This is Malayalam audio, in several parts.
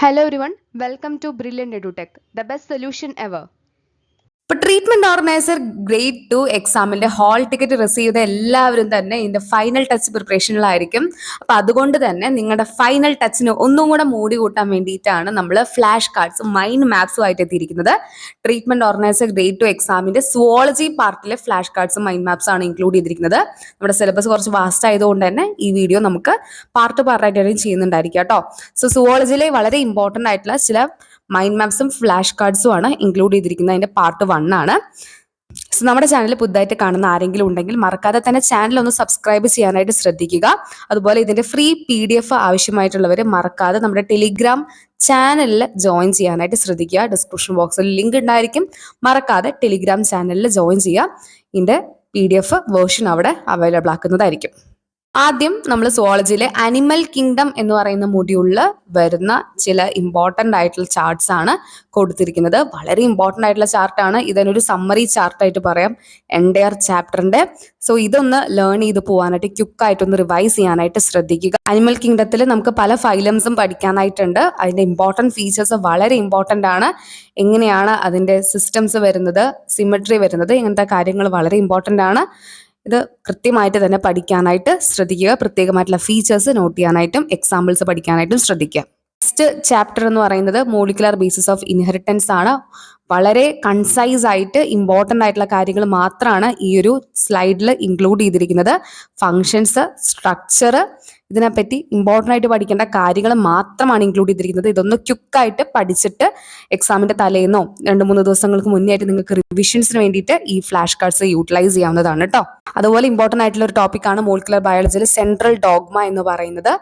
Hello everyone, welcome to Brilliant EduTech, the best solution ever. ഇപ്പൊ ട്രീറ്റ്മെന്റ് ഓർഗനൈസർ ഗ്രേഡ് ടു എക്സാമിന്റെ ഹാൾ ടിക്കറ്റ് റിസീവ് ചെയ്ത എല്ലാവരും തന്നെ ഇതിന്റെ ഫൈനൽ ടച്ച് പ്രിപ്പറേഷനിലായിരിക്കും അപ്പൊ അതുകൊണ്ട് തന്നെ നിങ്ങളുടെ ഫൈനൽ ടച്ചിന് ഒന്നും കൂടെ മൂടി കൂട്ടാൻ വേണ്ടിയിട്ടാണ് നമ്മൾ ഫ്ലാഷ് കാർഡ്സും മൈൻഡ് മാപ്സും ആയിട്ട് എത്തിയിരിക്കുന്നത്. ട്രീറ്റ്മെന്റ് ഓർഗനൈസർ ഗ്രേഡ് ടു എക്സാമിന്റെ സുവോളജി പാർട്ടിലെ ഫ്ലാഷ് കാർഡ്സും മൈൻഡ് മാപ്സും ആണ് ഇൻക്ലൂഡ് ചെയ്തിരിക്കുന്നത്. നമ്മുടെ സിലബസ് കുറച്ച് വാസ്റ്റ് ആയതുകൊണ്ട് തന്നെ ഈ വീഡിയോ നമുക്ക് പാർട്ട് പാർട്ടായിട്ട് ചെയ്യുന്നുണ്ടായിരിക്കും കേട്ടോ. സോ സുവോളജിയിലെ വളരെ ഇമ്പോർട്ടന്റ് ആയിട്ടുള്ള ചില മൈൻഡ് മാപ്സും ഫ്ലാഷ് കാർഡ്സും ആണ് ഇൻക്ലൂഡ് ചെയ്തിരിക്കുന്നത്. അതിന്റെ പാർട്ട് വൺ ആണ്. സോ നമ്മുടെ ചാനൽ പുതുതായിട്ട് കാണുന്ന ആരെങ്കിലും ഉണ്ടെങ്കിൽ മറക്കാതെ തന്നെ ചാനൽ ഒന്ന് സബ്സ്ക്രൈബ് ചെയ്യാനായിട്ട് ശ്രദ്ധിക്കുക. അതുപോലെ ഇതിന്റെ ഫ്രീ പി ഡി എഫ് ആവശ്യമായിട്ടുള്ളവർ മറക്കാതെ നമ്മുടെ ടെലിഗ്രാം ചാനലിൽ ജോയിൻ ചെയ്യാനായിട്ട് ശ്രദ്ധിക്കുക. ഡിസ്ക്രിപ്ഷൻ ബോക്സിൽ ലിങ്ക് ഉണ്ടായിരിക്കും. മറക്കാതെ ടെലിഗ്രാം ചാനലിൽ ജോയിൻ ചെയ്യുക. ഇതിന്റെ പി ഡി എഫ് വേർഷൻ അവിടെ അവൈലബിൾ ആക്കുന്നതായിരിക്കും. ആദ്യം നമ്മൾ സുവോളജിയിലെ അനിമൽ കിങ്ഡം എന്ന് പറയുന്ന മൊഡ്യൂളിൽ വരുന്ന ചില ഇമ്പോർട്ടന്റ് ആയിട്ടുള്ള ചാർട്ട്സ് ആണ് കൊടുത്തിരിക്കുന്നത്. വളരെ ഇമ്പോർട്ടന്റ് ആയിട്ടുള്ള ചാർട്ടാണ് ഇതിനൊരു സമ്മറി ചാർട്ടായിട്ട് പറയാം. എൻഡയർ ചാപ്റ്ററിന്റെ സോ ഇതൊന്ന് ലേൺ ചെയ്ത് പോകാനായിട്ട് ക്യുക്കായിട്ടൊന്ന് റിവൈസ് ചെയ്യാനായിട്ട് ശ്രദ്ധിക്കുക. അനിമൽ കിങ്ഡത്തിൽ നമുക്ക് പല ഫൈലംസും പഠിക്കാനായിട്ടുണ്ട്. അതിന്റെ ഇമ്പോർട്ടന്റ് ഫീച്ചേഴ്സ് വളരെ ഇമ്പോർട്ടന്റ് ആണ്. എങ്ങനെയാണ് അതിന്റെ സിസ്റ്റംസ് വരുന്നത് സിമെട്രി വരുന്നത് ഇങ്ങനത്തെ കാര്യങ്ങൾ വളരെ ഇമ്പോർട്ടന്റ് ആണ്. ഇത് കൃത്യമായിട്ട് തന്നെ പഠിക്കാനായിട്ട് ശ്രദ്ധിക്കുക. പ്രത്യേകമായിട്ടുള്ള ഫീച്ചേഴ്സ് നോട്ട് ചെയ്യാനായിട്ടും എക്സാമ്പിൾസ് പഠിക്കാനായിട്ടും ശ്രദ്ധിക്കുക. നെക്സ്റ്റ് ചാപ്റ്റർ എന്ന് പറയുന്നത് മോളിക്കുലർ ബേസിസ് ഓഫ് ഇൻഹെറിറ്റൻസ് ആണ്. വളരെ കൺസൈസ് ആയിട്ട് ഇമ്പോർട്ടന്റ് ആയിട്ടുള്ള കാര്യങ്ങൾ മാത്രമാണ് ഈ ഒരു സ്ലൈഡിൽ ഇൻക്ലൂഡ് ചെയ്തിരിക്കുന്നത്. ഫങ്ഷൻസ് സ്ട്രക്ചർ ഇതിനെപ്പറ്റി ഇമ്പോർട്ടന്റ് ആയിട്ട് പഠിക്കേണ്ട കാര്യങ്ങൾ മാത്രമാണ് ഇൻക്ലൂഡ് ചെയ്തിരിക്കുന്നത്. ഇതൊന്ന് ക്യുക്കായിട്ട് പഠിച്ചിട്ട് എക്സാമിന്റെ തലേന്നോ രണ്ട് മൂന്ന് ദിവസങ്ങൾക്ക് മുന്നേ ആയിട്ട് നിങ്ങൾക്ക് റിവിഷൻസിന് വേണ്ടിയിട്ട് ഈ ഫ്ലാഷ് കാർഡ്സ് യൂട്ടിലൈസ് ചെയ്യാവുന്നതാണ് കേട്ടോ അതുപോലെ ഇമ്പോർട്ടന്റ് ആയിട്ടുള്ള ഒരു ടോപ്പിക്കാണ് മോളിക്കുലർ ബയോളജിയിൽ സെൻട്രൽ ഡോഗ്മ എന്ന് പറയുന്നത്.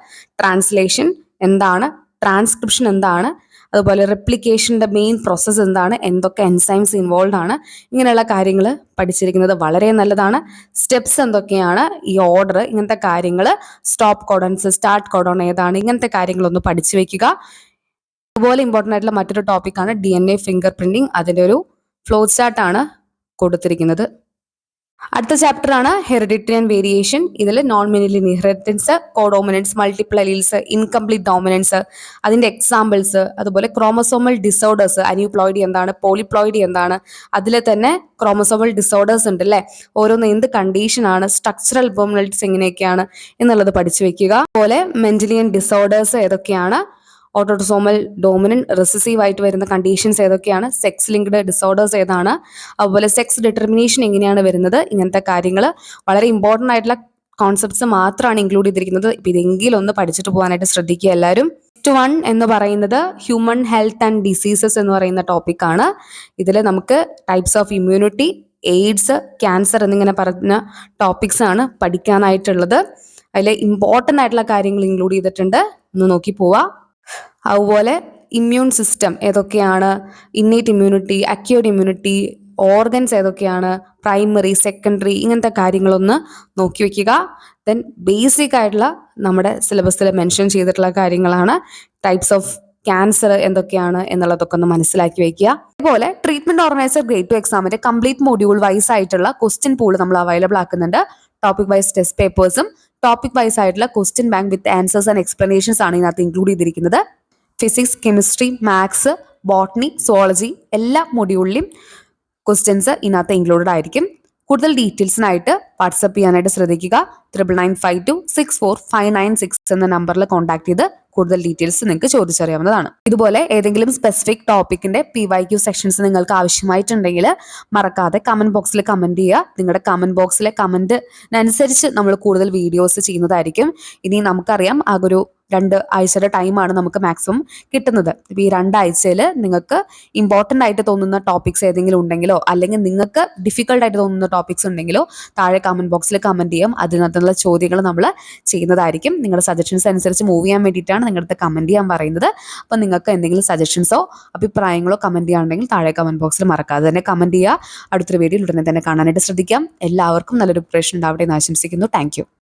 ട്രാൻസ്ലേഷൻ എന്താണ്? ട്രാൻസ്ക്രിപ്ഷൻ എന്താണ്? അതുപോലെ റെപ്ലിക്കേഷന്റെ മെയിൻ പ്രോസസ്സ് എന്താണ്? എന്തൊക്കെ എൻസൈംസ് ഇൻവോൾവ് ആണ്? ഇങ്ങനെയുള്ള കാര്യങ്ങൾ പഠിച്ചിരിക്കുന്നത് വളരെ നല്ലതാണ്. സ്റ്റെപ്സ് എന്തൊക്കെയാണ്? ഈ ഓർഡർ ഇങ്ങനത്തെ കാര്യങ്ങൾ സ്റ്റോപ്പ് കോഡൺസ് സ്റ്റാർട്ട് കോഡൺ ഏതാണ്? ഇങ്ങനത്തെ കാര്യങ്ങളൊന്ന് പഠിച്ചു വെക്കുക. അതുപോലെ ഇമ്പോർട്ടന്റ് ആയിട്ടുള്ള മറ്റൊരു ടോപ്പിക്കാണ് D N A fingerprinting അതിന്റെ ഒരു ഫ്ലോ ചാർട്ടാണ് കൊടുത്തിരിക്കുന്നത്. അടുത്ത ചാപ്റ്റർ ആണ് ഹെറിഡിറ്റി ആൻഡ് വേരിയേഷൻ ഇതിൽ non mendelian inheritance codominance multiple alleles incomplete dominance അതിന്റെ എക്സാമ്പിൾസ് അതുപോലെ ക്രോമസോമൽ ഡിസോർഡേഴ്സ് അന്യൂപ്ലോയിഡി എന്താണ് പോളിപ്ലോയിഡി എന്താണ് അതിൽ തന്നെ ക്രോമസോമൽ ഡിസോർഡേഴ്സ് ഉണ്ട് അല്ലേ? ഓരോന്ന് എന്ത് കണ്ടീഷനാണ് സ്ട്രക്ചറൽ ബോമിനൽസ് എങ്ങനെയൊക്കെയാണ് എന്നുള്ളത് പഠിച്ചു വെക്കുക. അതുപോലെ മെന്റലിയൻ ഡിസോർഡേഴ്സ് ഏതൊക്കെയാണ് ഓട്ടോസോമൽ ഡോമിനൻ റെസസീവ് ആയിട്ട് വരുന്ന കണ്ടീഷൻസ് ഏതൊക്കെയാണ്? സെക്സ് ലിങ്ക്ഡ് ഡിസോർഡേഴ്സ് ഏതാണ്? അതുപോലെ സെക്സ് ഡിറ്റർമിനേഷൻ എങ്ങനെയാണ് വരുന്നത്? ഇങ്ങനത്തെ കാര്യങ്ങൾ വളരെ ഇമ്പോർട്ടന്റ് ആയിട്ടുള്ള കോൺസെപ്റ്റ്സ് മാത്രമാണ് ഇൻക്ലൂഡ് ചെയ്തിരിക്കുന്നത്. ഇപ്പം ഇതെങ്കിലും ഒന്ന് പഠിച്ചിട്ട് പോകാനായിട്ട് ശ്രദ്ധിക്കുക എല്ലാവരും. നെക്സ്റ്റ് വൺ എന്ന് പറയുന്നത് ഹ്യൂമൻ ഹെൽത്ത് ആൻഡ് ഡിസീസസ് എന്ന് പറയുന്ന ടോപ്പിക്കാണ് ഇതിൽ നമുക്ക് types of immunity AIDS cancer എന്നിങ്ങനെ പറഞ്ഞ ടോപ്പിക്സ് ആണ് പഠിക്കാനായിട്ടുള്ളത്. അതിൽ ഇമ്പോർട്ടന്റ് ആയിട്ടുള്ള കാര്യങ്ങൾ ഇൻക്ലൂഡ് ചെയ്തിട്ടുണ്ട്. ഒന്ന് നോക്കി പോവാ. അതുപോലെ ഇമ്മ്യൂൺ സിസ്റ്റം ഏതൊക്കെയാണ്? Innate immunity acquired immunity organs ഏതൊക്കെയാണ്? പ്രൈമറി സെക്കൻഡറി ഇങ്ങനത്തെ കാര്യങ്ങളൊന്ന് നോക്കി വയ്ക്കുക ദെൻ ബേസിക് ആയിട്ടുള്ള നമ്മുടെ സിലബസിൽ മെൻഷൻ ചെയ്തിട്ടുള്ള കാര്യങ്ങളാണ്. ടൈപ്സ് ഓഫ് ക്യാൻസർ എന്തൊക്കെയാണ് എന്നുള്ളതൊക്കെ ഒന്ന് മനസ്സിലാക്കി വെക്കുക. അതുപോലെ ട്രീറ്റ്മെന്റ് ഓർഗനൈസർ ഗ്രേഡ് ടു എക്സാമിന്റെ കംപ്ലീറ്റ് മോഡ്യൂൾ വൈസ് ആയിട്ടുള്ള ക്വസ്റ്റ്യൻ പൂൾ നമ്മൾ അവൈലബിൾ ആക്കുന്നുണ്ട്. ടോപ്പിക് വൈസ് ടെസ്റ്റ് പേപ്പേഴ്സും ടോപ്പിക് വൈസ് ആയിട്ടുള്ള question bank with answers and explanations ആണ് ഇതിനകത്ത് ഇൻക്ലൂഡ് ചെയ്തിരിക്കുന്നത്. Physics chemistry maths botany zoology എല്ലാ മൊഡ്യൂളിലും ക്വസ്റ്റ്യൻസ് ഇതിനകത്ത് ഇൻക്ലൂഡഡ് ആയിരിക്കും. കൂടുതൽ ഡീറ്റെയിൽസിനായിട്ട് വാട്സപ്പ് ചെയ്യാനായിട്ട് ശ്രദ്ധിക്കുക. Triple nine five two six four five nine six എന്ന നമ്പറിൽ കോൺടാക്ട് ചെയ്ത് കൂടുതൽ ഡീറ്റെയിൽസ് നിങ്ങൾക്ക് ചോദിച്ചറിയാവുന്നതാണ്. ഇതുപോലെ ഏതെങ്കിലും സ്പെസിഫിക് ടോപ്പിക്കിന്റെ പി വൈ ക്യു സെക്ഷൻസ് നിങ്ങൾക്ക് ആവശ്യമായിട്ടുണ്ടെങ്കിൽ മറക്കാതെ കമന്റ് ബോക്സിൽ കമന്റ് ചെയ്യുക. നിങ്ങളുടെ കമന്റ് ബോക്സിലെ കമന്റിനനുസരിച്ച് നമ്മൾ കൂടുതൽ വീഡിയോസ് ചെയ്യുന്നതായിരിക്കും. ഇനി നമുക്കറിയാം ആ ഒരു രണ്ട് ആഴ്ചയുടെ ടൈമാണ് നമുക്ക് മാക്സിമം കിട്ടുന്നത്. ഈ രണ്ടാഴ്ചയിൽ നിങ്ങൾക്ക് ഇമ്പോർട്ടന്റ് ആയിട്ട് തോന്നുന്ന ടോപ്പിക്സ് ഏതെങ്കിലും ഉണ്ടെങ്കിലോ അല്ലെങ്കിൽ നിങ്ങൾക്ക് ഡിഫിക്കൽട്ട് ആയിട്ട് തോന്നുന്ന ടോപ്പിക്സ് ഉണ്ടെങ്കിലോ താഴെ കമന്റ് ബോക്സിൽ കമന്റ് ചെയ്യാം. അതിനകത്തുള്ള ചോദ്യങ്ങൾ നമ്മൾ ചെയ്യുന്നതായിരിക്കും. നിങ്ങളുടെ സജഷൻസ് അനുസരിച്ച് മൂവ് ചെയ്യാൻ വേണ്ടിയിട്ടാണ് നിങ്ങളുടെ കമന്റ് ചെയ്യാൻ പറയുന്നത്. അപ്പം നിങ്ങൾക്ക് എന്തെങ്കിലും സജഷൻസോ അഭിപ്രായങ്ങളോ കമന്റ് ചെയ്യാനുണ്ടെങ്കിൽ താഴെ കമന്റ് ബോക്സിൽ മറക്കാതെ തന്നെ കമന്റ് ചെയ്യുക. അടുത്തൊരു വീഡിയോയിൽ ഉടനെ തന്നെ കാണാനായിട്ട് ശ്രദ്ധിക്കാം. എല്ലാവർക്കും നല്ലൊരു പ്രിപ്പറേഷൻ ഉണ്ടാവട്ടെ എന്ന് ആശംസിക്കുന്നു. താങ്ക്